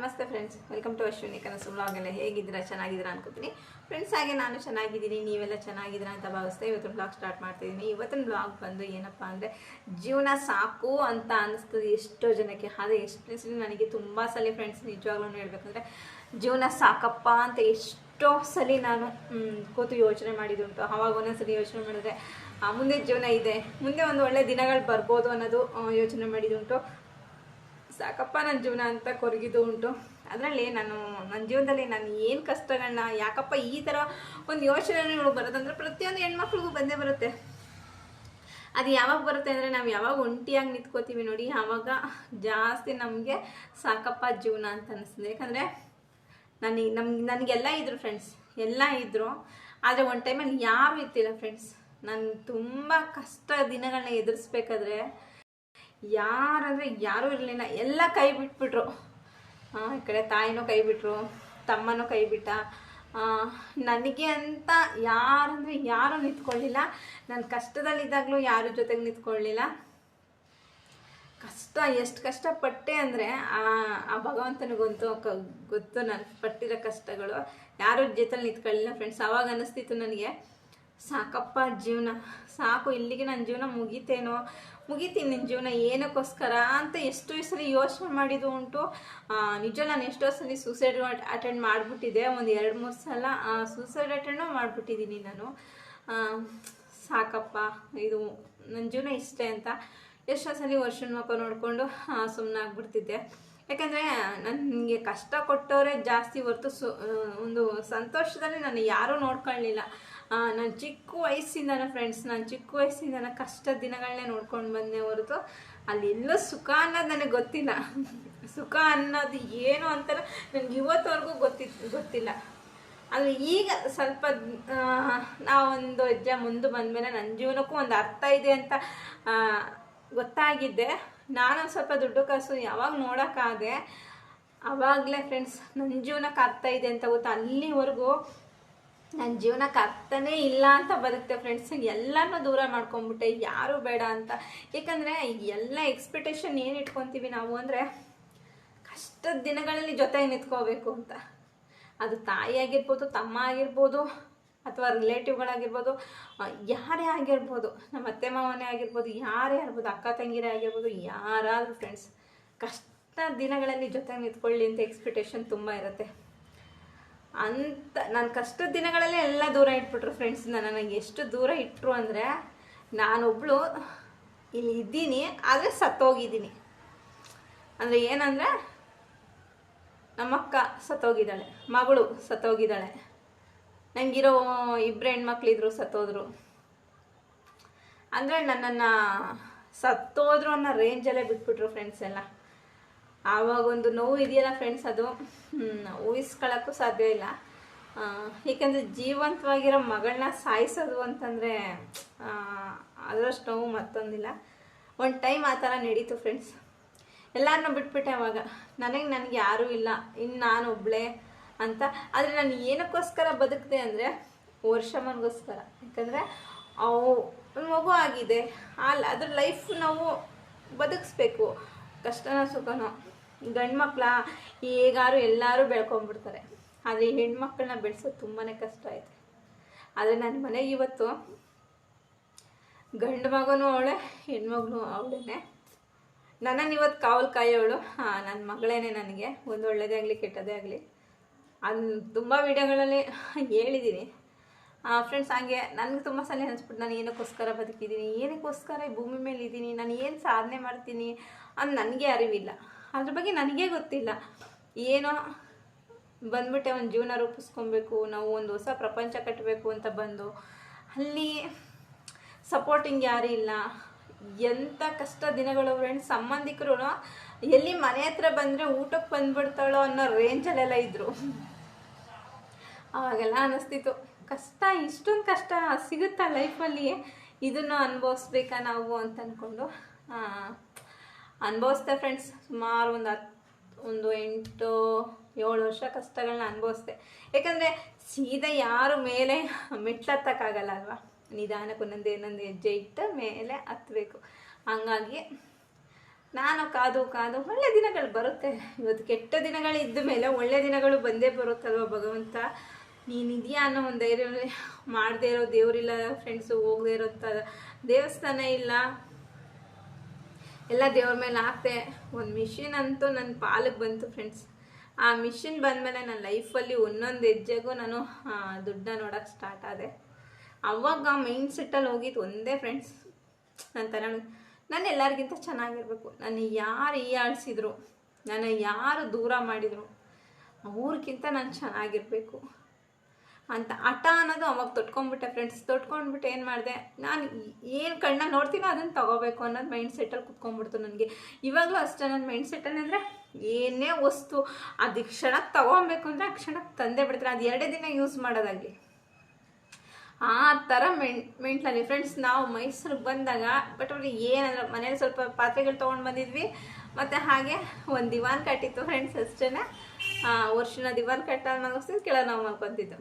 ನಮಸ್ತೆ friends welcome to Ashwini ಕನಸು blog ಎಲ್ಲ ಹೇಗಿದ್ದೀರಾ? ಚೆನ್ನಾಗಿದ್ದೀರಾ ಅನ್ಕೋತೀನಿ. ಫ್ರೆಂಡ್ಸ್ ಹಾಗೆ ನಾನು ಚೆನ್ನಾಗಿದ್ದೀನಿ. ನೀವೆಲ್ಲ ಚೆನ್ನಾಗಿದ್ದೀರಾ ಅಂತ ಭಾವಿಸ್ತಾ ಇವತ್ತು ಬ್ಲಾಗ್ ಸ್ಟಾರ್ಟ್ ಮಾಡ್ತಿದ್ದೀನಿ. ಇವತ್ತಿನ ಬ್ಲಾಗ್ ಬಂದು ಏನಪ್ಪ ಅಂದರೆ, ಜೀವನ ಸಾಕು ಅಂತ ಅನಿಸ್ತದೆ ಎಷ್ಟೋ ಜನಕ್ಕೆ. ಆದರೆ ಎಸ್ಪೆಷಲಿ ನನಗೆ ತುಂಬ ಸಲ ಫ್ರೆಂಡ್ಸ್ ನಿಜವಾಗ್ಲೂ ಹೇಳ್ಬೇಕಂದ್ರೆ, ಜೀವನ ಸಾಕಪ್ಪ ಅಂತ ಎಷ್ಟೋ ಸಲ ನಾನು ಕೂತು ಯೋಚನೆ ಮಾಡಿದ್ದುಂಟು ಆವಾಗ ಒಂದೊಂದ್ಸಲಿ ಯೋಚನೆ ಮಾಡಿದ್ರೆ ಮುಂದೆ ಜೀವನ ಇದೆ. ಮುಂದೆ ಒಂದು ಒಳ್ಳೆ ದಿನಗಳು ಬರ್ಬೋದು ಅನ್ನೋದು ಯೋಚನೆ ಮಾಡಿದುಂಟು ಸಾಕಪ್ಪ ನನ್ನ ಜೀವನ ಅಂತ ಕೊರಗಿದ್ದು ಉಂಟು. ಅದರಲ್ಲಿ ನಾನು ನನ್ನ ಜೀವನದಲ್ಲಿ ನಾನು ಏನು ಕಷ್ಟಗಳನ್ನ, ಯಾಕಪ್ಪ ಈ ಥರ ಒಂದು ಯೋಚನೆಗಳು ಬರೋದಂದ್ರೆ ಪ್ರತಿಯೊಂದು ಹೆಣ್ಮಕ್ಳಿಗೂ ಬಂದೇ ಬರುತ್ತೆ. ಅದು ಯಾವಾಗ ಬರುತ್ತೆ ಅಂದರೆ ನಾವು ಯಾವಾಗ ಒಂಟಿಯಾಗಿ ನಿಂತ್ಕೋತೀವಿ ನೋಡಿ ಆವಾಗ ಜಾಸ್ತಿ ನಮಗೆ ಸಾಕಪ್ಪ ಜೀವನ ಅಂತ ಅನಿಸ್ತದೆ ಯಾಕಂದರೆ ನನಗೆ ನಮ್ಗೆ ನನಗೆಲ್ಲ ಇದ್ರು ಫ್ರೆಂಡ್ಸ್ ಎಲ್ಲ ಇದ್ದರು ಆದರೆ ಒಂದು ಟೈಮಲ್ಲಿ ಯಾರು ಇರ್ತಿಲ್ಲ ಫ್ರೆಂಡ್ಸ್ ನಾನು ತುಂಬ ಕಷ್ಟ ದಿನಗಳನ್ನ ಎದುರಿಸ್ಬೇಕಾದ್ರೆ ಯಾರಂದರೆ ಯಾರೂ ಇರಲಿಲ್ಲ. ಎಲ್ಲ ಕೈ ಬಿಟ್ಬಿಟ್ರು. ಈ ಕಡೆ ತಾಯಿನೂ ಕೈ ಬಿಟ್ರು, ತಮ್ಮನೂ ಕೈ ಬಿಟ್ಟ. ನನಗೆ ಅಂತ ಯಾರಂದರೆ ಯಾರೂ ನಿಂತ್ಕೊಳ್ಳಿಲ್ಲ. ನಾನು ಕಷ್ಟದಲ್ಲಿದ್ದಾಗಲೂ ಯಾರ ಜೊತೆಗೆ ನಿಂತ್ಕೊಳ್ಳಿಲ್ಲ. ಕಷ್ಟ, ಎಷ್ಟು ಕಷ್ಟಪಟ್ಟೆ ಅಂದರೆ ಆ ಆ ಭಗವಂತನಿಗಂತೂ ಗೊತ್ತು ನಾನು ಪಟ್ಟಿರೋ ಕಷ್ಟಗಳು. ಯಾರ ಜೊತೆಲಿ ನಿಂತ್ಕೊಳ್ಳಿಲ್ಲ ಫ್ರೆಂಡ್ಸ್ ಆವಾಗ ಅನ್ನಿಸ್ತಿತ್ತು ನನಗೆ, ಸಾಕಪ್ಪ ಜೀವನ, ಸಾಕು, ಇಲ್ಲಿಗೆ ನನ್ನ ಜೀವನ ಮುಗೀತೇನೋ ಮುಗೀತೀನಿ ನಿನ್ನ ಜೀವನ, ಏನಕ್ಕೋಸ್ಕರ ಅಂತ ಎಷ್ಟೋ ಸಲ ಯೋಚನೆ ಮಾಡಿದ್ದು ಉಂಟು. ನಿಜ ನಾನು ಎಷ್ಟೋ ಸಲ ಸೂಸೈಡ್ ಅಟೆಂಡ್ ಮಾಡಿಬಿಟ್ಟಿದ್ದೆ. ಒಂದು ಎರಡು ಮೂರು ಸಲ ಸೂಸೈಡ್ ಅಟೆಂಡು ಮಾಡಿಬಿಟ್ಟಿದ್ದೀನಿ ನಾನು. ಸಾಕಪ್ಪ, ಇದು ನನ್ನ ಜೀವನ ಇಷ್ಟೇ ಅಂತ ಎಷ್ಟೋ ಸಲ ವರ್ಷದ ಮಕ್ಕ ನೋಡಿಕೊಂಡು ಸುಮ್ಮನೆ ಆಗ್ಬಿಡ್ತಿದ್ದೆ ಯಾಕಂದರೆ ನನಗೆ ಕಷ್ಟ ಕೊಟ್ಟವರೇ ಜಾಸ್ತಿ ಹೊರ್ತು ಸು ಒಂದು ಸಂತೋಷದಲ್ಲಿ ನಾನು ಯಾರೂ ನೋಡ್ಕೊಳ್ಳಿಲ್ಲ ನಾನು ಚಿಕ್ಕ ವಯಸ್ಸಿಂದನ ಫ್ರೆಂಡ್ಸ್ ನಾನು ಚಿಕ್ಕ ವಯಸ್ಸಿಂದನ ಕಷ್ಟದ ದಿನಗಳನ್ನೇ ನೋಡ್ಕೊಂಡು ಬಂದೆ ಹೊರತು ಅಲ್ಲಿ ಎಲ್ಲೋ ಸುಖ ಅನ್ನೋದು ನನಗೆ ಗೊತ್ತಿಲ್ಲ. ಸುಖ ಅನ್ನೋದು ಏನು ಅಂತ ನನಗೆ ಇವತ್ತವರೆಗೂ ಗೊತ್ತಿತ್ತು ಗೊತ್ತಿಲ್ಲ. ಆದರೆ ಈಗ ಸ್ವಲ್ಪ ನಾವೊಂದು ಹೆಜ್ಜೆ ಮುಂದೆ ಬಂದಮೇಲೆ ನನ್ನ ಜೀವನಕ್ಕೂ ಒಂದು ಅರ್ಥ ಇದೆ ಅಂತ ಗೊತ್ತಾಗಿದ್ದೆ ನಾನೊಂದು ಸ್ವಲ್ಪ ದುಡ್ಡು ಕಾಸು ಯಾವಾಗ ನೋಡೋಕ್ಕಾದೆ ಆವಾಗಲೇ ಫ್ರೆಂಡ್ಸ್ ನನ್ನ ಜೀವನಕ್ಕೆ ಅರ್ಥ ಇದೆ ಅಂತ ಗೊತ್ತಾ, ಅಲ್ಲಿವರೆಗೂ ನನ್ನ ಜೀವನಕ್ಕೆ ಅರ್ಥನೇ ಇಲ್ಲ ಅಂತ ಬರುತ್ತೆ ಫ್ರೆಂಡ್ಸ್ ಎಲ್ಲನೂ ದೂರ ಮಾಡ್ಕೊಂಬಿಟ್ಟೆ ಯಾರು ಬೇಡ ಅಂತ. ಯಾಕಂದರೆ ಎಲ್ಲ ಎಕ್ಸ್ಪೆಕ್ಟೇಷನ್ ಏನು ಇಟ್ಕೊತೀವಿ ನಾವು ಅಂದರೆ ಕಷ್ಟದ ದಿನಗಳಲ್ಲಿ ಜೊತೆಗೆ ನಿಂತ್ಕೋಬೇಕು ಅಂತ. ಅದು ತಾಯಿ ಆಗಿರ್ಬೋದು, ತಮ್ಮ ಆಗಿರ್ಬೋದು, ಅಥವಾ ರಿಲೇಟಿವ್ಗಳಾಗಿರ್ಬೋದು ಯಾರೇ ಆಗಿರ್ಬೋದು, ನಮ್ಮ ಅತ್ತೆ ಮಾವನೇ ಆಗಿರ್ಬೋದು, ಯಾರೇ ಆಗಿರ್ಬೋದು, ಅಕ್ಕ ತಂಗಿರೇ ಆಗಿರ್ಬೋದು, ಯಾರಾದರೂ ಫ್ರೆಂಡ್ಸ್ ಕಷ್ಟ ದಿನಗಳಲ್ಲಿ ಜೊತೆಗೆ ನಿಂತ್ಕೊಳ್ಳಿ ಅಂತ ಎಕ್ಸ್ಪೆಕ್ಟೇಷನ್ ತುಂಬ ಇರುತ್ತೆ. ಅಂತ ನನ್ನ ಕಷ್ಟದ ದಿನಗಳಲ್ಲೇ ಎಲ್ಲ ದೂರ ಇಟ್ಬಿಟ್ರು ಫ್ರೆಂಡ್ಸ್ ನನಗೆ ಎಷ್ಟು ದೂರ ಇಟ್ಟರು ಅಂದರೆ, ನಾನೊಬ್ಳು ಇಲ್ಲಿ ಇದ್ದೀನಿ, ಆದರೆ ಸತ್ತೋಗಿದ್ದೀನಿ. ಅಂದರೆ ಏನಂದರೆ, ನಮ್ಮಕ್ಕ ಸತ್ತೋಗಿದ್ದಾಳೆ, ಮಗಳು ಸತ್ತೋಗಿದ್ದಾಳೆ. ನನಗಿರೋ ಇಬ್ಬರು ಹೆಣ್ಮಕ್ಳಿದ್ರು ಸತ್ತೋದ್ರು. ಅಂದರೆ ನನ್ನನ್ನು ಸತ್ತೋದ್ರು ಅನ್ನೋ ರೇಂಜಲ್ಲೇ ಬಿಟ್ಬಿಟ್ರು ಫ್ರೆಂಡ್ಸ್ ಎಲ್ಲ. ಆವಾಗ ಒಂದು ನೋವು ಇದೆಯಲ್ಲ ಫ್ರೆಂಡ್ಸ್ ಅದು? ಊಹಿಸ್ಕೊಳ್ಳೋಕ್ಕೂ ಸಾಧ್ಯ ಇಲ್ಲ. ಏಕೆಂದರೆ ಜೀವಂತವಾಗಿರೋ ಮಗಳನ್ನ ಸಾಯಿಸೋದು ಅಂತಂದರೆ ಅದರಷ್ಟು ನೋವು ಮತ್ತೊಂದಿಲ್ಲ. ಒಂದು ಟೈಮ್ ಆ ಥರ ನಡೀತು ಫ್ರೆಂಡ್ಸ್ ಎಲ್ಲರನ್ನೂ ಬಿಟ್ಬಿಟ್ಟೆ ಅವಾಗ. ನನಗೆ ನನಗೆ ಯಾರೂ ಇಲ್ಲ. ಇನ್ನು ನಾನು ಒಬ್ಬಳೇ ಅಂತ. ಆದರೆ ನಾನು ಏನಕ್ಕೋಸ್ಕರ ಬದುಕಿದೆ ಅಂದರೆ, ವರ್ಷಮ್ಮನಿಗೋಸ್ಕರ. ಯಾಕಂದರೆ, ಅವು ಮಗು ಆಗಿದೆ. ಅಲ್ಲಿ ಅದ್ರ ಲೈಫ್ ನಾವು ಬದುಕಿಸ್ಬೇಕು. ಕಷ್ಟನೋ ಸುಖನೋ. ಗಂಡು ಮಕ್ಕಳ ಈಗಾರು ಎಲ್ಲರೂ ಬೆಳ್ಕೊಂಡ್ಬಿಡ್ತಾರೆ ಆದರೆ ಹೆಣ್ಮಕ್ಳನ್ನ ಬೆಳೆಸೋದು ತುಂಬಾ ಕಷ್ಟ ಐತೆ. ಆದರೆ ನನ್ನ ಮನೆಗೆ ಇವತ್ತು ಗಂಡು ಮಗನೂ ಅವಳೆ ಹೆಣ್ಮಗನು ಅವಳೇನೆ. ನನ್ನನ್ನು ಇವತ್ತು ಕಾವಲು ಕಾಯೋಳು ನನ್ನ ಮಗಳೇನೆ ನನಗೆ. ಒಂದು ಒಳ್ಳೇದೇ ಆಗಲಿ ಕೆಟ್ಟದೇ ಆಗಲಿ. ಅದು ತುಂಬ ವಿಡಿಯೋಗಳಲ್ಲಿ ಹೇಳಿದ್ದೀನಿ ಫ್ರೆಂಡ್ಸ್, ಹಾಗೆ ನನಗೆ ತುಂಬ ಸಲ ಅನಿಸ್ಬಿಟ್ಟು ನಾನು ಏನಕ್ಕೋಸ್ಕರ ಬದುಕಿದ್ದೀನಿ ಏನಕ್ಕೋಸ್ಕರ ಈ ಭೂಮಿ ಮೇಲೆ ಇದ್ದೀನಿ ನಾನು ಏನು ಸಾಧನೆ ಮಾಡ್ತೀನಿ ಅಂತ ನನಗೆ ಅರಿವಿಲ್ಲ. ಅದ್ರ ಬಗ್ಗೆ ನನಗೇ ಗೊತ್ತಿಲ್ಲ. ಏನೋ ಬಂದ್ಬಿಟ್ಟೆ ಒಂದು ಜೀವನ ರೂಪಿಸ್ಕೊಬೇಕು, ನಾವು ಒಂದು ಹೊಸ ಪ್ರಪಂಚ ಕಟ್ಟಬೇಕು ಅಂತ ಬಂದು, ಅಲ್ಲಿ ಸಪೋರ್ಟಿಂಗ್ ಯಾರೂ ಇಲ್ಲ. ಎಂಥ ಕಷ್ಟ ದಿನಗಳು ಫ್ರೆಂಡ್ಸ್ ಸಂಬಂಧಿಕರು ಎಲ್ಲಿ ಮನೆ ಹತ್ರ ಬಂದರೆ ಊಟಕ್ಕೆ ಬಂದ್ಬಿಡ್ತಾಳೋ ಅನ್ನೋ ರೇಂಜಲ್ಲೆಲ್ಲ ಇದ್ದರು ಅವಾಗೆಲ್ಲ ಅನ್ನಿಸ್ತಿತ್ತು ಕಷ್ಟ, ಇಷ್ಟೊಂದು ಕಷ್ಟ ಸಿಗುತ್ತಾ ಲೈಫಲ್ಲಿ ಇದನ್ನು ಅನುಭವಿಸ್ಬೇಕಾ ನಾವು ಅಂತ ಅಂದ್ಕೊಂಡು ಅನುಭವಿಸ್ದೆ ಫ್ರೆಂಡ್ಸ್ ಸುಮಾರು ಒಂದು ಹತ್ತು ಒಂದು ಎಂಟು, ಏಳು ವರ್ಷ ಕಷ್ಟಗಳನ್ನ ಅನುಭವಿಸ್ದೆ. ಯಾಕಂದರೆ ಸೀದಾ ಯಾರು ಮೇಲೆ ಮೆಟ್ಲತ್ತಕ್ಕಾಗಲ್ಲ ಅಲ್ವಾ? ನಿಧಾನಕ್ಕೆ ಒಂದೊಂದು ಏನೊಂದು ಹೆಜ್ಜೆ ಇಟ್ಟು ಮೇಲೆ ಹತ್ತಬೇಕು ಹಂಗಾಗಿ ನಾನು ಕಾದು ಕಾದು ಒಳ್ಳೆ ದಿನಗಳು ಬರುತ್ತೆ. ಇವತ್ತು ಕೆಟ್ಟ ದಿನಗಳು ಇದ್ದ ಮೇಲೆ ಒಳ್ಳೆ ದಿನಗಳು ಬಂದೇ ಬರುತ್ತಲ್ವ ಭಗವಂತ? ನೀನಿದೆಯಾ ಅನ್ನೋ ಒಂದು ಧೈರ್ಯ ಮಾಡದೇ ಇರೋ ದೇವರಿಲ್ಲ ಫ್ರೆಂಡ್ಸು ಹೋಗದೇ ಇರೋಂಥ ದೇವಸ್ಥಾನ ಇಲ್ಲ. ಎಲ್ಲ ದೇವ್ರ ಮೇಲೆ ಹಾಕ್ತೆ ಒಂದು ಮಿಷಿನ್ ಅಂತೂ ನನ್ನ ಪಾಲಿಗೆ ಬಂತು ಫ್ರೆಂಡ್ಸ್ ಆ ಮಿಷಿನ್ ಬಂದಮೇಲೆ ನನ್ನ ಲೈಫಲ್ಲಿ ಒಂದೊಂದು ಹೆಜ್ಜೆಗೂ ನಾನು ದುಡ್ಡನ್ನ ನೋಡೋಕೆ ಸ್ಟಾರ್ಟ್ ಆದೆ. ಅವಾಗ ಮೈಂಡ್ ಸೆಟ್ಟಲ್ಲಿ ಹೋಗಿದ್ದು ಒಂದೇ ಫ್ರೆಂಡ್ಸ್ ನನ್ನ ಥರ ನಾನು ಎಲ್ಲರಿಗಿಂತ ಚೆನ್ನಾಗಿರ್ಬೇಕು. ನನ್ನ ಯಾರು ಈ ಆಡಿಸಿದ್ರು ನನ್ನ ಯಾರು ದೂರ ಮಾಡಿದರು? ಅವ್ರಿಗಿಂತ ನಾನು ಚೆನ್ನಾಗಿರಬೇಕು. ಅಂತ ಹಠ ಅನ್ನೋದು ಅವಾಗ ತೊಟ್ಕೊಂಡ್ಬಿಟ್ಟೆ ಫ್ರೆಂಡ್ಸ್ ತೊಟ್ಕೊಂಡ್ಬಿಟ್ಟು ಏನು ಮಾಡಿದೆ? ನಾನು ಏನು ಕಣ್ಣ ನೋಡ್ತೀನೋ ಅದನ್ನು ತಗೋಬೇಕು ಅನ್ನೋದು ಮೈಂಡ್ ಸೆಟ್ಟಲ್ಲಿ ಕುತ್ಕೊಂಡ್ಬಿಡ್ತು ನನಗೆ. ಇವಾಗಲೂ ಅಷ್ಟೇ ನನ್ನ ಮೈಂಡ್ ಸೆಟ್ಟಲ್ಲಿ ಅಂದರೆ ಏನೇ ವಸ್ತು ಅದು ಕ್ಷಣಕ್ಕೆ ತೊಗೊಬೇಕು ಅಂದರೆ ಆ ಕ್ಷಣಕ್ಕೆ ತಂದೆ ಬಿಡ್ತಾರೆ ಅದು ಎರಡೇ ದಿನ ಯೂಸ್ ಮಾಡೋದಾಗಲಿ. ಆ ಥರ ಮೆಂಟ್ ಮೆಂಟ್ಲಲ್ಲಿ ಫ್ರೆಂಡ್ಸ್ ನಾವು ಮೈಸೂರಿಗೆ ಬಂದಾಗ ಬಟ್ ಅವ್ರಿಗೆ ಏನಂದ್ರೆ, ಮನೇಲಿ ಸ್ವಲ್ಪ ಪಾತ್ರೆಗಳು ತೊಗೊಂಡು ಬಂದಿದ್ವಿ. ಮತ್ತು ಹಾಗೆ ಒಂದು ದಿವಾನ್ ಕಟ್ಟಿತ್ತು ಫ್ರೆಂಡ್ಸ್ ಅಷ್ಟೇ ವರ್ಷನ ದಿವಾನ್ ಕಟ್ಟ ಮಲಗಿಸಿದ್ ಕೆಳಗೆ ನಾವು ಮಲ್ಕೊತಿದ್ದು.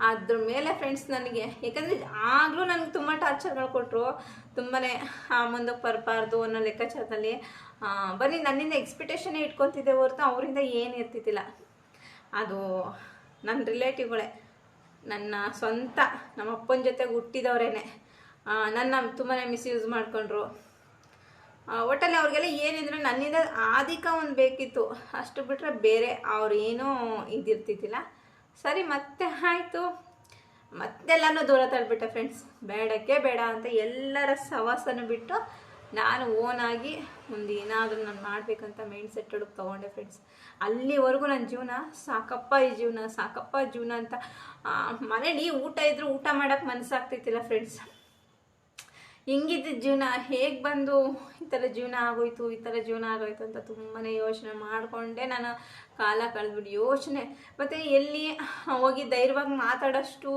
ಅದ್ರ ಮೇಲೆ ಫ್ರೆಂಡ್ಸ್ ನನಗೆ. ಯಾಕಂದರೆ ಆಗಲೂ ನನಗೆ ತುಂಬ ಟಾರ್ಚರ್ಗಳು ಕೊಟ್ಟರು ತುಂಬಾ ಮುಂದಕ್ಕೆ ಬರಬಾರ್ದು ಅನ್ನೋ ಲೆಕ್ಕಾಚಾರದಲ್ಲಿ. ಆ, ಬನ್ನಿ ನನ್ನಿಂದ ಎಕ್ಸ್ಪೆಕ್ಟೇಷನ್ನೇ ಇಟ್ಕೊತಿದ್ದೆ ಹೊರತು ಅವರಿಂದ ಏನು ಇರ್ತಿದ್ದಿಲ್ಲ. ಅದು ನನ್ನ ರಿಲೇಟಿವ್ಗಳೇ ನನ್ನ ಸ್ವಂತ ನಮ್ಮ ಅಪ್ಪನ ಜೊತೆಗೆ ಹುಟ್ಟಿದವರೇನೆ. ನನ್ನ ತುಂಬನೇ ಮಿಸ್ಯೂಸ್ ಮಾಡಿಕೊಂಡ್ರು. ಒಟ್ಟಲ್ಲಿ ಅವ್ರಿಗೆಲ್ಲ ಏನಿದ್ರು ನನ್ನಿಂದ ಆದಿಕ ಒಂದು ಬೇಕಿತ್ತು. ಅಷ್ಟು ಬಿಟ್ಟರೆ ಬೇರೆ ಅವ್ರು ಏನೂ ಇದಿರ್ತಿದ್ದಿಲ್ಲ. ಸರಿ, ಮತ್ತೆ ಆಯಿತು. ಮತ್ತೆಲ್ಲನೂ ದೂರ ತಳ್ಬಿಟ್ಟೆ ಫ್ರೆಂಡ್ಸ್ ಬೇಡಕ್ಕೆ ಬೇಡ ಅಂತ ಎಲ್ಲರ ಸವಾಸನ ಬಿಟ್ಟು ನಾನು ಓನಾಗಿ ಒಂದು ಏನಾದರೂ ನಾನು ಮಾಡಬೇಕಂತ ಮೈಂಡ್ ಸೆಟ್ ಹುಡುಕ್ ತೊಗೊಂಡೆ ಫ್ರೆಂಡ್ಸ್ ಅಲ್ಲಿವರೆಗೂ ನನ್ನ ಜೀವನ ಸಾಕಪ್ಪ ಈ ಜೀವನ, ಸಾಕಪ್ಪ ಜೀವನ ಅಂತ. ಮನೇಲಿ ಊಟ ಇದ್ರೂ ಊಟ ಮಾಡೋಕ್ಕೆ ಮನಸ್ಸಾಗ್ತಿತ್ತಿಲ್ಲ ಫ್ರೆಂಡ್ಸ್ ಹೆಂಗಿದ್ದ ಜೀವನ, ಹೇಗೆ ಬಂದು ಈ ಥರ ಜೀವನ ಆಗೋಯ್ತು, ಈ ಥರ ಜೀವನ ಆಗೋಯ್ತು ಅಂತ ತುಂಬಾ ಯೋಚನೆ ಮಾಡಿಕೊಂಡೆ ನಾನು. ಕಾಲ ಕಳೆದ್ಬಿಟ್ಟು ಯೋಚನೆ. ಮತ್ತು ಎಲ್ಲಿ, ಹೋಗಿ ಧೈರ್ಯವಾಗಿ ಮಾತಾಡೋಷ್ಟು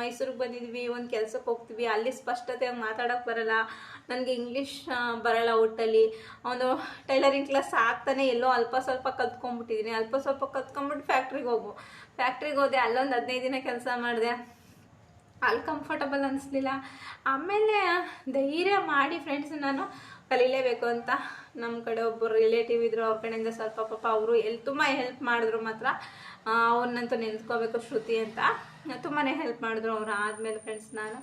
ಮೈಸೂರಿಗೆ ಬಂದಿದ್ವಿ, ಒಂದು ಕೆಲಸಕ್ಕೆ ಹೋಗ್ತೀವಿ ಅಲ್ಲಿ ಸ್ಪಷ್ಟತೆಯಾಗಿ ಮಾತಾಡೋಕ್ಕೆ ಬರಲ್ಲ. ನನಗೆ ಇಂಗ್ಲೀಷ್ ಬರಲ್ಲ ಒಟ್ಟಲ್ಲಿ. ಒಂದು ಟೈಲರಿಂಗ್ ಕ್ಲಾಸ್ ಆಗ್ತಾನೆ ಎಲ್ಲೋ ಅಲ್ಪ ಸ್ವಲ್ಪ ಕಲ್ತ್ಕೊಂಡ್ಬಿಟ್ಟಿದ್ದೀನಿ ಅಲ್ಪ ಸ್ವಲ್ಪ ಕಲ್ತ್ಕೊಂಡ್ಬಿಟ್ಟು ಫ್ಯಾಕ್ಟ್ರಿಗೆ ಹೋಗು ಫ್ಯಾಕ್ಟ್ರಿಗೆ ಹೋದೆ, ಅಲ್ಲೊಂದು ಹದಿನೈದು ದಿನ ಕೆಲಸ ಮಾಡಿದೆ. ಅಲ್ಲಿ ಕಂಫರ್ಟಬಲ್ ಅನಿಸ್ಲಿಲ್ಲ. ಆಮೇಲೆ ಧೈರ್ಯ ಮಾಡಿ ಫ್ರೆಂಡ್ಸ್ ನಾನು ಕಲೀಲೇಬೇಕು ಅಂತ. ನಮ್ಮ ಕಡೆ ಒಬ್ಬರು ರಿಲೇಟಿವ್ ಇದ್ರು, ಅವ್ರ ಕಡೆಯಿಂದ ಸ್ವಲ್ಪ ಪಾಪ ಅವರು ಎಲ್ಲಿ ತುಂಬ ಹೆಲ್ಪ್ ಮಾಡಿದ್ರು ಮಾತ್ರ. ಅವ್ರನ್ನಂತೂ ನೆನ್ಸ್ಕೋಬೇಕು ಶ್ರುತಿ ಅಂತ. ತುಂಬಾ ಹೆಲ್ಪ್ ಮಾಡಿದ್ರು ಅವ್ರು ಆದಮೇಲೆ ಫ್ರೆಂಡ್ಸ್ ನಾನು.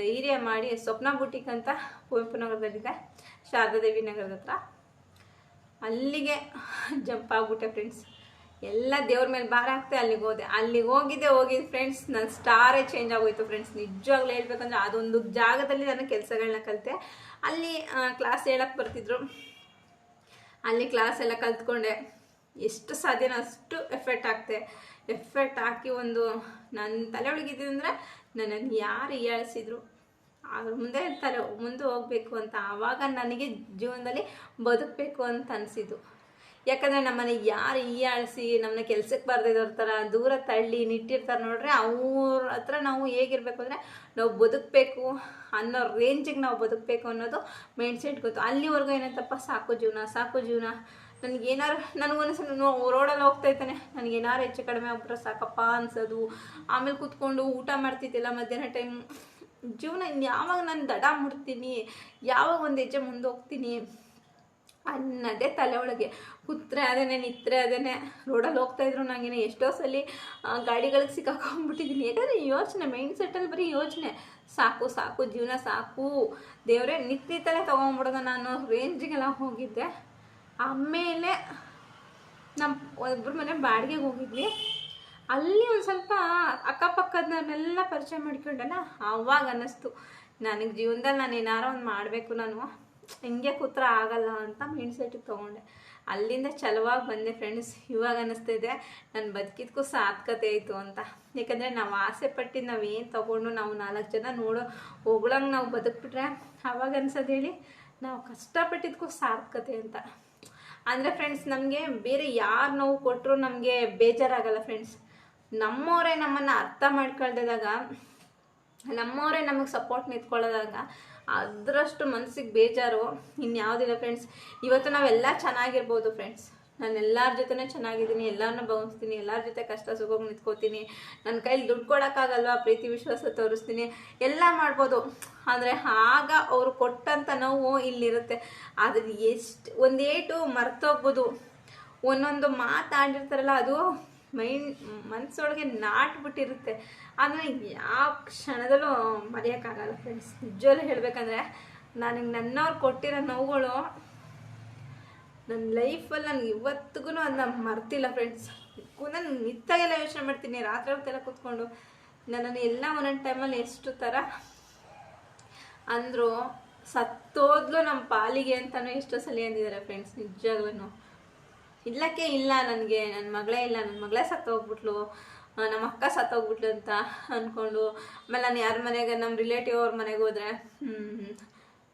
ಧೈರ್ಯ ಮಾಡಿ ಸ್ವಪ್ನ ಬುಟಿಕ್ ಅಂತ ಕುವೆಂಪು ನಗರದಲ್ಲಿದೆ, ಶಾರದಾದೇವಿ ನಗರದ ಹತ್ರ. ಅಲ್ಲಿಗೆ ಜಂಪ್ ಆಗ್ಬಿಟ್ಟೆ ಫ್ರೆಂಡ್ಸ್ ಎಲ್ಲ ದೇವ್ರ ಮೇಲೆ ಭಾರ ಹಾಕ್ತೆ, ಅಲ್ಲಿಗೆ ಹೋದೆ. ಅಲ್ಲಿಗೆ ಹೋಗಿದ್ದೆ ಹೋಗಿದ್ದು ಫ್ರೆಂಡ್ಸ್ ನನ್ನ ಸ್ಟಾರೇ ಚೇಂಜ್ ಆಗೋಯ್ತು ಫ್ರೆಂಡ್ಸ್ ನಿಜವಾಗ್ಲೂ ಹೇಳ್ಬೇಕಂದ್ರೆ ಅದೊಂದು ಜಾಗದಲ್ಲಿ ನಾನು ಕೆಲಸಗಳನ್ನ ಕಲಿತೆ. ಅಲ್ಲಿ ಕ್ಲಾಸ್ ಹೇಳಕ್ಕೆ ಬರ್ತಿದ್ರು. ಅಲ್ಲಿ ಕ್ಲಾಸ್ ಎಲ್ಲ ಕಲ್ತ್ಕೊಂಡೆ. ಎಷ್ಟು ಸಾಧ್ಯನೋ ಅಷ್ಟು ಎಫೆಕ್ಟ್ ಆಗ್ತೆ ಎಫೆಕ್ಟ್ ಹಾಕಿ ಒಂದು ನನ್ನ ತಲೆ ಒಳಗಿದ್ದಂದ್ರೆ ನನ್ನನ್ನು ಯಾರು ಹೀಯಾಳಿಸಿದ್ರು ಅದ್ರ ಮುಂದೆ ತಲೆ, ಮುಂದೆ ಹೋಗಬೇಕು ಅಂತ. ಆವಾಗ ನನಗೆ ಜೀವನದಲ್ಲಿ ಬದುಕಬೇಕು ಅಂತ ಅನಿಸಿದ್ದು. ಯಾಕಂದರೆ ನಮ್ಮನೆ ಯಾರು ಈಯಾಳಿಸಿ ನಮ್ಮನ್ನ ಕೆಲ್ಸಕ್ಕೆ ಬರ್ದಿದ್ದವ್ರ ಥರ ದೂರ ತಳ್ಳಿ ನಿಟ್ಟಿರ್ತಾರೆ ನೋಡ್ರೆ, ಅವ್ರ ಹತ್ರ ನಾವು ಹೇಗಿರ್ಬೇಕು ಅಂದರೆ ನಾವು ಬದುಕಬೇಕು ಅನ್ನೋ ರೇಂಜಿಗೆ ನಾವು ಬದುಕಬೇಕು ಅನ್ನೋದು ಮೈಂಡ್ ಸೆಟ್ ಗೊತ್ತು. ಅಲ್ಲಿವರೆಗೂ ಏನಂತಪ್ಪ, ಸಾಕು ಜೀವನ ಸಾಕು ಜೀವನ. ನನಗೇನಾರು ನನಗೊಂದ್ಸಲ ರೋಡಲ್ಲಿ ಹೋಗ್ತಾ ಇದ್ದಾನೆ. ನನಗೇನಾರು ಹೆಚ್ಚು ಕಡಿಮೆ ಆಗ್ಬಿಟ್ರೆ ಸಾಕಪ್ಪ ಅನ್ಸೋದು. ಆಮೇಲೆ ಕೂತ್ಕೊಂಡು ಊಟ ಮಾಡ್ತಿದ್ದಿಲ್ಲ ಮಧ್ಯಾಹ್ನ ಟೈಮ್ ಜೀವನ ಯಾವಾಗ ನಾನು ದಡ ಮುಡ್ತೀನಿ ಯಾವಾಗ ಒಂದು ಹೆಜ್ಜೆ ಮುಂದೆ ಹೋಗ್ತೀನಿ? ಅನ್ನೋದೇ ತಲೆ ಒಳಗೆ. ಕೂತ್ರೆ ಅದೇನೆ ನಿತ್ರೆ ಅದೇನೆ ರೋಡಲ್ಲಿ ಹೋಗ್ತಾ ಇದ್ರು ನನಗೇನೆ ಎಷ್ಟೋ ಸಲ ಗಾಡಿಗಳಿಗೆ ಸಿಕ್ಕಾಕೊಂಡ್ಬಿಟ್ಟಿದ್ದೀನಿ ಯಾಕಂದರೆ ಯೋಚನೆ ಮೈಂಡ್ ಸೆಟ್ಟಲ್ಲಿ ಬರೀ ಯೋಚನೆ. ಸಾಕು ಸಾಕು, ಜೀವನ ಸಾಕು. ದೇವರೇ, ನಿತ್ಯ ನಿತ್ತಲೇ ತೊಗೊಂಬಿಡೋದು ನಾನು. ರೇಂಜಿಗೆಲ್ಲ ಹೋಗಿದ್ದೆ. ಆಮೇಲೆ ನಮ್ಮ ಒಬ್ಬರು ಮನೆ ಬಾಡಿಗೆಗೆ ಹೋಗಿದ್ವಿ. ಅಲ್ಲಿ ಒಂದು ಸ್ವಲ್ಪ ಅಕ್ಕಪಕ್ಕದನ್ನೆಲ್ಲ ಪರಿಚಯ ಮಾಡ್ಕೊಂಡಲ್ಲ ಆವಾಗ ಅನ್ನಿಸ್ತು. ನನಗೆ ಜೀವನದಲ್ಲಿ ನಾನು ಏನಾರೋ ಒಂದು ಮಾಡಬೇಕು ನಾನು. ಹಿಂಗೆ ಕೂತ್ರ ಆಗಲ್ಲ ಅಂತ ಮೈಂಡ್ ಸೆಟ್ಟಿಗೆ ತೊಗೊಂಡೆ. ಅಲ್ಲಿಂದ ಚಲವಾಗಿ ಬಂದೆ ಫ್ರೆಂಡ್ಸ್ ಇವಾಗ ಅನ್ನಿಸ್ತಿದೆ ನನ್ನ ಬದುಕಿದ್ಕೂ ಸಾರ್ಥಕತೆ ಆಯಿತು ಅಂತ. ಯಾಕಂದರೆ ನಾವು ಆಸೆ ಪಟ್ಟಿದ್ದು ನಾವು ಏನು ತೊಗೊಂಡು ನಾವು ನಾಲ್ಕು ಜನ ನೋಡೋ ಹೊಗಳಂಗೆ ನಾವು ಬದುಕ್ಬಿಟ್ರೆ ಅವಾಗ ಅನ್ಸೋದು ಹೇಳಿ, ನಾವು ಕಷ್ಟಪಟ್ಟಿದ್ಕೂ ಸಾರ್ಥಕತೆ ಅಂತ. ಅಂದರೆ ಫ್ರೆಂಡ್ಸ್ ನಮಗೆ ಬೇರೆ ಯಾರು ನೋವು ಕೊಟ್ಟರು ನಮಗೆ ಬೇಜಾರಾಗಲ್ಲ ಫ್ರೆಂಡ್ಸ್ ನಮ್ಮವರೇ ನಮ್ಮನ್ನು ಅರ್ಥ ಮಾಡ್ಕೊಳ್ದಾಗ ನಮ್ಮವರೇ ನಮಗೆ ಸಪೋರ್ಟ್ ನಿಂತ್ಕೊಳ್ಳೋದಾಗ ಅದರಷ್ಟು ಮನಸ್ಸಿಗೆ ಬೇಜಾರು. ಇನ್ಯಾವುದಿಲ್ಲ ಫ್ರೆಂಡ್ಸ್ ಇವತ್ತು ನಾವೆಲ್ಲ ಚೆನ್ನಾಗಿರ್ಬೋದು ಫ್ರೆಂಡ್ಸ್ ನಾನು ಎಲ್ಲರ ಜೊತೆನೂ ಚೆನ್ನಾಗಿದ್ದೀನಿ ಎಲ್ಲರನ್ನೂ ಭಾವಿಸ್ತೀನಿ ಎಲ್ಲರ ಜೊತೆ ಕಷ್ಟ ಸುಖ ನಿಂತ್ಕೋತೀನಿ. ನನ್ನ ಕೈಲಿ ದುಡ್ಡು ಕೊಡೋಕ್ಕಾಗಲ್ವಾ? ಪ್ರೀತಿ ವಿಶ್ವಾಸ ತೋರಿಸ್ತೀನಿ. ಎಲ್ಲ ಮಾಡ್ಬೋದು. ಆದರೆ ಆಗ ಅವರು ಕೊಟ್ಟಂಥ ನೋವು ಇಲ್ಲಿರುತ್ತೆ. ಆದರೆ ಎಷ್ಟು ಒಂದೇಟು ಮರ್ತೋಗ್ಬೋದು ಒಂದೊಂದು ಮಾತಾಡಿರ್ತಾರಲ್ಲ ಅದು. ಮೈಂಡ್ ಮನಸ್ಸೊಳಗೆ ನಾಟ್ಬಿಟ್ಟಿರುತ್ತೆ. ಆದರೆ ಯಾವ ಕ್ಷಣದಲ್ಲೂ ಮರೆಯೋಕ್ಕಾಗಲ್ಲ ಫ್ರೆಂಡ್ಸ್ ನಿಜವಲ್ಲೂ ಹೇಳಬೇಕಂದ್ರೆ ನನಗೆ ನನ್ನವ್ರು ಕೊಟ್ಟಿರೋ ನೋವುಗಳು ನನ್ನ ಲೈಫಲ್ಲಿ ನಾನು ಇವತ್ತಿಗೂ ಅದನ್ನ ಮರ್ತಿಲ್ಲ ಫ್ರೆಂಡ್ಸ್ ನಾನು ನಿತ್ತಾಗೆಲ್ಲ ಯೋಚನೆ ಮಾಡ್ತೀನಿ, ರಾತ್ರಿ ಹೊತ್ತೆಲ್ಲ ಕೂತ್ಕೊಂಡು. ನನ್ನನ್ನು ಎಲ್ಲ ಒಂದೊಂದು ಟೈಮಲ್ಲಿ ಎಷ್ಟು ಥರ ಅಂದರು ಸತ್ತೋದ್ಲು ನಮ್ಮ ಪಾಲಿಗೆ ಅಂತಲೂ ಎಷ್ಟೋ ಸಲ ಅಂದಿದ್ದಾರೆ ಫ್ರೆಂಡ್ಸ್ ನಿಜವಾಗ್ಲೂ ಇಲ್ಲಕ್ಕೆ ಇಲ್ಲ, ನನಗೆ ನನ್ನ ಮಗಳೇ ಇಲ್ಲ ನನ್ನ ಮಗಳೇ ಸತ್ತೋಗ್ಬಿಟ್ಲು ನಮ್ಮ ಅಕ್ಕ ಸತ್ತೋಗ್ಬಿಟ್ಲು ಅಂತ ಅಂದ್ಕೊಂಡು ಆಮೇಲೆ ನಾನು ಯಾರ ಮನೆಗೆ ನಮ್ಮ ರಿಲೇಟಿವ್ ಅವ್ರ ಮನೆಗೆ ಹೋದ್ರೆ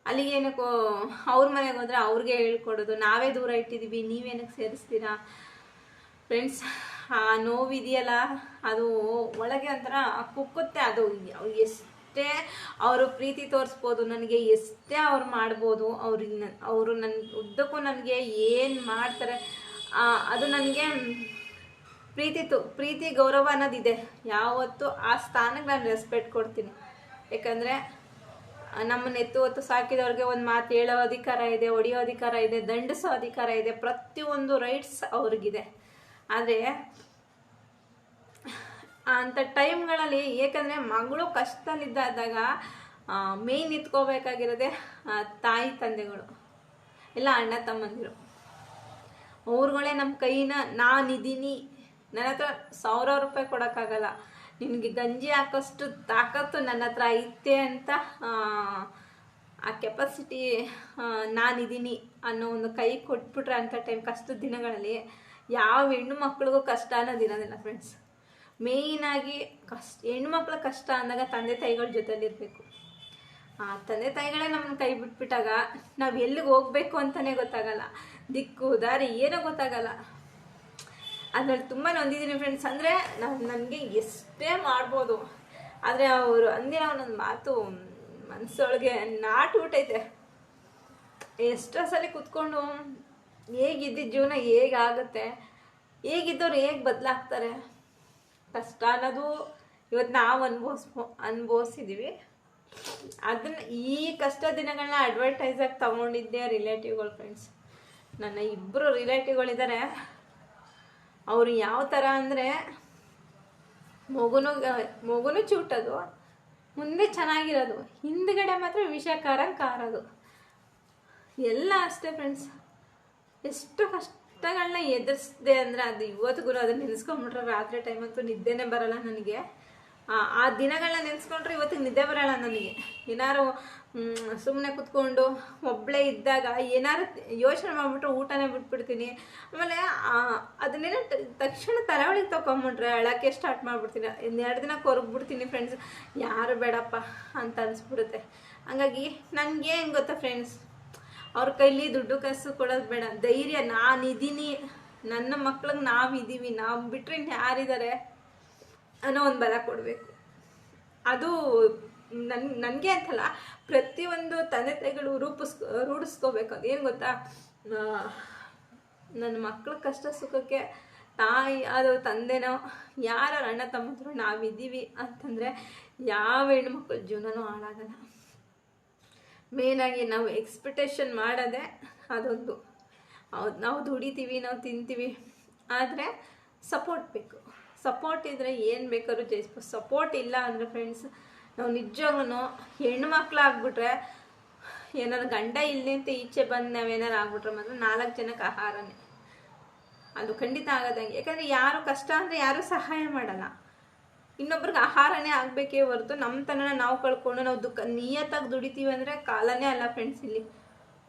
ಅಲ್ಲಿಗೇನಕ್ಕೋ ಅವ್ರ ಮನೆಗೆ ಹೋದ್ರೆ ಅವ್ರಿಗೆ ಹೇಳ್ಕೊಡೋದು, ನಾವೇ ದೂರ ಇಟ್ಟಿದ್ದೀವಿ ನೀವೇನಕ್ಕೆ ಸೇರಿಸ್ತೀರಾ? ಫ್ರೆಂಡ್ಸ್ ಆ ನೋವಿದೆಯಲ್ಲ, ಅದು ಒಳಗೆ ಒಂಥರ ಕುಕ್ಕುತ್ತೆ, ಅದು ಎಷ್ಟೇ ಅವರು ಪ್ರೀತಿ ತೋರಿಸ್ಬೋದು, ನನಗೆ ಎಷ್ಟೇ ಅವ್ರು ಮಾಡ್ಬೋದು, ಅವ್ರಿಗೆ ಅವರು ನನ್ನ ಉದ್ದಕ್ಕೂ ನನಗೆ ಏನು ಮಾಡ್ತಾರೆ ಅದು ನನಗೆ ಪ್ರೀತಿ ತು, ಪ್ರೀತಿ, ಗೌರವ ಅನ್ನೋದಿದೆ. ಯಾವತ್ತೂ ಆ ಸ್ಥಾನಕ್ಕೆ ನಾನು ರೆಸ್ಪೆಕ್ಟ್ ಕೊಡ್ತೀನಿ. ಯಾಕಂದರೆ ನಮ್ಮನ್ನ ಎತ್ತು ಹೊತ್ತು ಸಾಕಿದವ್ರಿಗೆ ಒಂದು ಮಾತು ಹೇಳೋ ಅಧಿಕಾರ ಇದೆ ಹೊಡೆಯೋ ಅಧಿಕಾರ ಇದೆ, ದಂಡಿಸೋ ಅಧಿಕಾರ ಇದೆ, ಪ್ರತಿಯೊಂದು ರೈಟ್ಸ್ ಅವ್ರಿಗಿದೆ. ಆದರೆ, ಅಂಥ ಟೈಮ್ಗಳಲ್ಲಿ ಏಕೆಂದರೆ ಮಗಳು ಕಷ್ಟದಲ್ಲಿದ್ದಾಗ ಮೇಯ್ನ್ ನಿಂತ್ಕೋಬೇಕಾಗಿರೋದೆ ತಾಯಿ, ತಂದೆಗಳು. ಇಲ್ಲ ಅಣ್ಣ, ತಮ್ಮಂದಿರು. ಅವ್ರುಗಳೇ ನಮ್ಮ ಕೈನ ನಾನಿದ್ದೀನಿ ನನ್ನ ಹತ್ರ ಸಾವಿರ ರೂಪಾಯಿ ಕೊಡೋಕ್ಕಾಗಲ್ಲ. ನಿನಗೆ ಗಂಜಿ ಹಾಕೋಷ್ಟು ತಾಕತ್ತು ನನ್ನ ಹತ್ರ ಐತೆ ಅಂತ ಆ, ಕೆಪಾಸಿಟಿ ನಾನಿದ್ದೀನಿ ಅನ್ನೋ ಒಂದು ಕೈ ಕೊಟ್ಬಿಟ್ರೆ ಅಂಥ ಟೈಮ್ ಕಷ್ಟದ ದಿನಗಳಲ್ಲಿ ಯಾವ ಹೆಣ್ಣು ಮಕ್ಳಿಗೂ ಕಷ್ಟ ಅನ್ನೋದಿರೋದಿಲ್ಲ ಫ್ರೆಂಡ್ಸ್ ಮೇಯ್ನಾಗಿ ಕಷ್ಟ ಹೆಣ್ಮಕ್ಳ ಕಷ್ಟ ಅಂದಾಗ ತಂದೆ ತಾಯಿಗಳ ಜೊತೆಲಿರಬೇಕು ಆ ತಂದೆ ತಾಯಿಗಳೇ ನಮ್ಮನ್ನು ಕೈ ಬಿಟ್ಬಿಟ್ಟಾಗ ನಾವು ಎಲ್ಲಿಗೆ ಹೋಗ್ಬೇಕು ಅಂತಲೇ ಗೊತ್ತಾಗಲ್ಲ. ದಿಕ್ಕು, ದಾರಿ, ಏನೋ ಗೊತ್ತಾಗಲ್ಲ. ಅದ್ರಲ್ಲಿ ತುಂಬ ನೊಂದಿದ್ದೀನಿ ಫ್ರೆಂಡ್ಸ್ ಅಂದರೆ ನಾವು ನನಗೆ ಎಷ್ಟೇ ಮಾಡ್ಬೋದು. ಆದರೆ ಅವರು ಅಂದಿನ ಒಂದೊಂದು ಮಾತು ಮನಸ್ಸೊಳಗೆ ನಾಟ್ಬಿಟ್ಟೈತೆ ಎಷ್ಟೋ ಸಲ ಕುತ್ಕೊಂಡು ಹೇಗಿದ್ದಿದ್ದ ಜೀವನ ಹೇಗಾಗುತ್ತೆ ಹೇಗಿದ್ದವ್ರು ಹೇಗೆ ಬದಲಾಗ್ತಾರೆ, ಕಷ್ಟ ಅನ್ನೋದು ಇವತ್ತು ನಾವು ಅನ್ಭವಿಸ್ ಅನುಭವಿಸಿದ್ದೀವಿ ಅದನ್ನ ಈ ಕಷ್ಟ ದಿನಗಳನ್ನ ಅಡ್ವರ್ಟೈಸಾಗಿ ತಗೊಂಡಿದ್ದೆ ರಿಲೇಟಿವ್ಗಳು ಫ್ರೆಂಡ್ಸ್ ನನ್ನ ಇಬ್ಬರು ರಿಲೇಟಿವ್ಗಳಿದ್ದಾರೆ ಅವರು ಯಾವ ಥರ ಅಂದರೆ ಮಗುನು ಮಗುನು ಚೂಟೋದು ಮುಂದೆ ಚೆನ್ನಾಗಿರೋದು. ಹಿಂದ್ಗಡೆ ಮಾತ್ರ ವಿಷಕಾರ ಕಾರೋದು. ಎಲ್ಲ ಅಷ್ಟೇ ಫ್ರೆಂಡ್ಸ್ ಎಷ್ಟು ಕಷ್ಟಗಳನ್ನ ಎದುರಿಸ್ದೆ ಅಂದರೆ ಅದು ಇವತ್ತಿಗೂ ಅದನ್ನ ನೆನೆಸ್ಕೊಂಬಿಟ್ರೆ ರಾತ್ರಿ ಟೈಮಂತೂ ನಿದ್ದೆನೇ ಬರಲ್ಲ ನನಗೆ. ಆ ದಿನಗಳನ್ನ ನೆನೆಸ್ಕೊಂಡ್ರೆ ಇವತ್ತಿಗೆ ನಿದ್ದೆ ಬರಲ್ಲ ನನಗೆ. ಏನಾರು ಸುಮ್ಮನೆ ಕುತ್ಕೊಂಡು ಒಬ್ಬಳೇ ಇದ್ದಾಗ ಏನಾರು ಯೋಚನೆ ಮಾಡಿಬಿಟ್ರೆ ಊಟನೇ ಬಿಟ್ಬಿಡ್ತೀನಿ. ಆಮೇಲೆ ಅದನ್ನೇನೋ ತಕ್ಷಣ ತಲೆವಳಿಗೆ ತೊಗೊಂಬಿಟ್ರೆ ಅಳಕ್ಕೆ ಸ್ಟಾರ್ಟ್ ಮಾಡಿಬಿಡ್ತೀನಿ. ಇನ್ನೆರಡು ದಿನ ಕೊರಗ್ಬಿಡ್ತೀನಿ ಫ್ರೆಂಡ್ಸ್ ಯಾರು ಬೇಡಪ್ಪ ಅಂತ ಅನಿಸ್ಬಿಡುತ್ತೆ. ಹಂಗಾಗಿ ನನಗೆ ಹೆಂಗೆ ಗೊತ್ತಾ ಫ್ರೆಂಡ್ಸ್ ಅವ್ರ ಕೈಲಿ ದುಡ್ಡು ಕಾಸು ಕೊಡೋದು ಬೇಡ. ಧೈರ್ಯ, ನಾನಿದ್ದೀನಿ. ನನ್ನ ಮಕ್ಳಿಗೆ ನಾವಿದ್ದೀವಿ. ನಾವು ಬಿಟ್ಟರೆ ಯಾರಿದ್ದಾರೆ? ಅನ್ನೋ ಒಂದು ಬಲ ಕೊಡಬೇಕು. ಅದು ನನ್, ನನಗೆ ಅಂತಲ್ಲ ಪ್ರತಿಯೊಂದು ತಂದೆ ತಾಯಿಗಳು ರೂಪಿಸ್ ರೂಢಿಸ್ಕೋಬೇಕು. ಏನು ಗೊತ್ತಾ? ನನ್ನ ಮಕ್ಕಳ ಕಷ್ಟ ಸುಖಕ್ಕೆ ತಾಯಿ ಅದು ತಂದೆನೋ, ಯಾರ ಅಣ್ಣ ತಮ್ಮಂದ್ರು ನಾವಿದ್ದೀವಿ ಅಂತಂದರೆ ಯಾವ ಹೆಣ್ಮಕ್ಳ ಜೀವನನೂ ಹಾಳಾಗಲ್ಲ. ಮೇನಾಗಿ ನಾವು ಎಕ್ಸ್ಪೆಕ್ಟೇಷನ್ ಮಾಡೋದೆ ಅದೊಂದು. ನಾವು ದುಡಿತೀವಿ, ನಾವು ತಿಂತೀವಿ, ಆದರೆ ಸಪೋರ್ಟ್ ಬೇಕು. ಸಪೋರ್ಟ್ ಇದ್ದರೆ ಏನು ಬೇಕಾದ್ರೂ ಜಯಿಸ್ಬೋದು ಸಪೋರ್ಟ್ ಇಲ್ಲ ಅಂದರೆ ಫ್ರೆಂಡ್ಸ್ ನಾವು ನಿಜವಾಗ್ಲೂ ಹೆಣ್ಮಕ್ಳಾಗ್ಬಿಟ್ರೆ ಏನಾರು ಗಂಡ ಇಲ್ಲಿ ಅಂತ ಈಚೆ ಬಂದು ನಾವೇನಾರು ಆಗ್ಬಿಟ್ರೆ ಮಾತ್ರ ನಾಲ್ಕು ಜನಕ್ಕೆ ಆಹಾರನೇ. ಅದು ಖಂಡಿತ ಆಗೋದಂಗೆ. ಯಾಕಂದರೆ ಯಾರು ಕಷ್ಟ ಅಂದರೆ ಯಾರೂ ಸಹಾಯ ಮಾಡಲ್ಲ. ಇನ್ನೊಬ್ರಿಗೆ ಆಹಾರನೇ ಆಗಬೇಕೇ ಹೊರತು ನಮ್ಮ ತನನ ನಾವು ಕಳ್ಕೊಂಡು ನಾವು ದುಃಖ ನಿಯತ್ತಾಗಿ ದುಡಿತೀವಿ ಅಂದರೆ ಕಾಲನೇ ಅಲ್ಲ ಫ್ರೆಂಡ್ಸ್ ಇಲ್ಲಿ.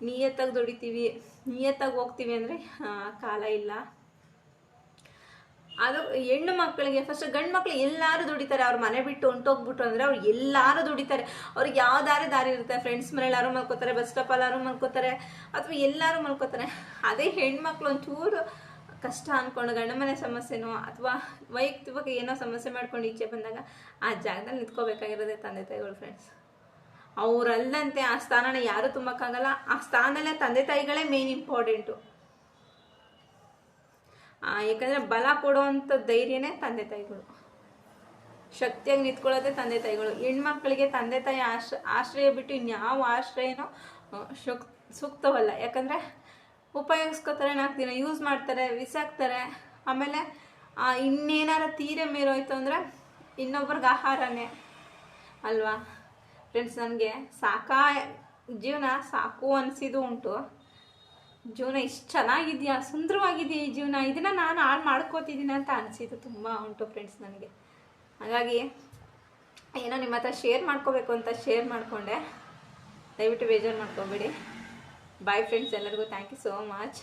ನಿಯತ್ತಾಗಿ ದುಡಿತೀವಿ, ನಿಯತ್ತಾಗಿ ಹೋಗ್ತೀವಿ ಅಂದರೆ ಕಾಲ ಇಲ್ಲ. ಅದು ಹೆಣ್ಣು ಮಕ್ಕಳಿಗೆ ಫಸ್ಟ್ ಗಂಡು ಮಕ್ಳು ಎಲ್ಲರೂ ದುಡಿತಾರೆ. ಅವ್ರ ಮನೆ ಬಿಟ್ಟು ಹೊಂಟೋಗ್ಬಿಟ್ಟು ಅಂದರೆ ಅವ್ರು ಎಲ್ಲರೂ ದುಡಿತಾರೆ. ಅವ್ರಿಗೆ ಯಾವ್ದಾರೇ ದಾರಿ ಇರುತ್ತೆ? ಫ್ರೆಂಡ್ಸ್ ಮನೆ ಯಾರು ಮಲ್ಕೋತಾರೆ ಬಸ್ ಸ್ಟಾಪ್ ಯಾರು ಮಲ್ಕೋತಾರೆ, ಅಥವಾ ಎಲ್ಲರೂ ಮಲ್ಕೋತಾರೆ. ಅದೇ ಹೆಣ್ಮಕ್ಳು ಒಂಚೂರು ಕಷ್ಟ ಅಂದ್ಕೊಂಡು ಗಂಡ ಮನೆ ಸಮಸ್ಯೆನೋ ಅಥವಾ ವೈಯಕ್ತಿಕ ಏನೋ ಸಮಸ್ಯೆ ಮಾಡ್ಕೊಂಡು ಈಚೆ ಬಂದಾಗ ಆ ಜಾಗದಲ್ಲಿ ನಿಂತ್ಕೋಬೇಕಾಗಿರೋದೇ ತಂದೆ ತಾಯಿಗಳು ಫ್ರೆಂಡ್ಸ್ ಅವರಲ್ಲಂತೆ ಆ ಸ್ಥಾನನ ಯಾರೂ ತುಂಬಕ್ಕಾಗಲ್ಲ. ಆ ಸ್ಥಾನದಲ್ಲೇ ತಂದೆ ತಾಯಿಗಳೇ ಮೇನ್ ಇಂಪಾರ್ಟೆಂಟು ಯಾಕಂದರೆ ಬಲ ಕೊಡುವಂಥ ಧೈರ್ಯನೇ ತಂದೆ ತಾಯಿಗಳು. ಶಕ್ತಿಯಾಗಿ ನಿಂತ್ಕೊಳ್ಳೋದೆ ತಂದೆ ತಾಯಿಗಳು. ಹೆಣ್ಮಕ್ಳಿಗೆ ತಂದೆ ತಾಯಿ ಆಶ್ರ ಆಶ್ರಯ ಬಿಟ್ಟು ಇನ್ಯಾವ ಆಶ್ರಯನೂ ಶುಕ್, ಸೂಕ್ತವಲ್ಲ. ಯಾಕಂದರೆ ಉಪಯೋಗಿಸ್ಕೋತಾರೆ, ನಾಲ್ಕು ದಿನ ಯೂಸ್ ಮಾಡ್ತಾರೆ, ವಿಸಾಕ್ತಾರೆ. ಆಮೇಲೆ ಇನ್ನೇನಾರ ತೀರೆ ಮೀರೋಯ್ತು ಅಂದರೆ ಇನ್ನೊಬ್ರಿಗೆ ಆಹಾರನೇ ಅಲ್ವಾ? ಫ್ರೆಂಡ್ಸ್ ನನಗೆ ಸಾಕಾ ಜೀವನ ಸಾಕು ಅನಿಸಿದ್ದು ಉಂಟು. ಜೀವನ ಇಷ್ಟು ಚೆನ್ನಾಗಿದೆಯಾ? ಸುಂದರವಾಗಿದೆಯಾ ಈ ಜೀವನ? ಇದನ್ನು ನಾನು ಹಾಳು ಮಾಡ್ಕೋತಿದ್ದೀನಿ ಅಂತ ಅನಿಸಿತು ತುಂಬ ಉಂಟು ಫ್ರೆಂಡ್ಸ್ ನನಗೆ. ಹಾಗಾಗಿ ಏನೋ ನಿಮ್ಮ ಹತ್ರ ಶೇರ್ ಮಾಡ್ಕೋಬೇಕು ಅಂತ ಶೇರ್ ಮಾಡಿಕೊಂಡೆ. ದಯವಿಟ್ಟು ಬೇಜಾರು ಮಾಡ್ಕೊಬೇಡಿ. ಬಾಯ್ ಫ್ರೆಂಡ್ಸ್ ಎಲ್ಲರಿಗೂ ಥ್ಯಾಂಕ್ ಯು ಸೋ ಮಚ್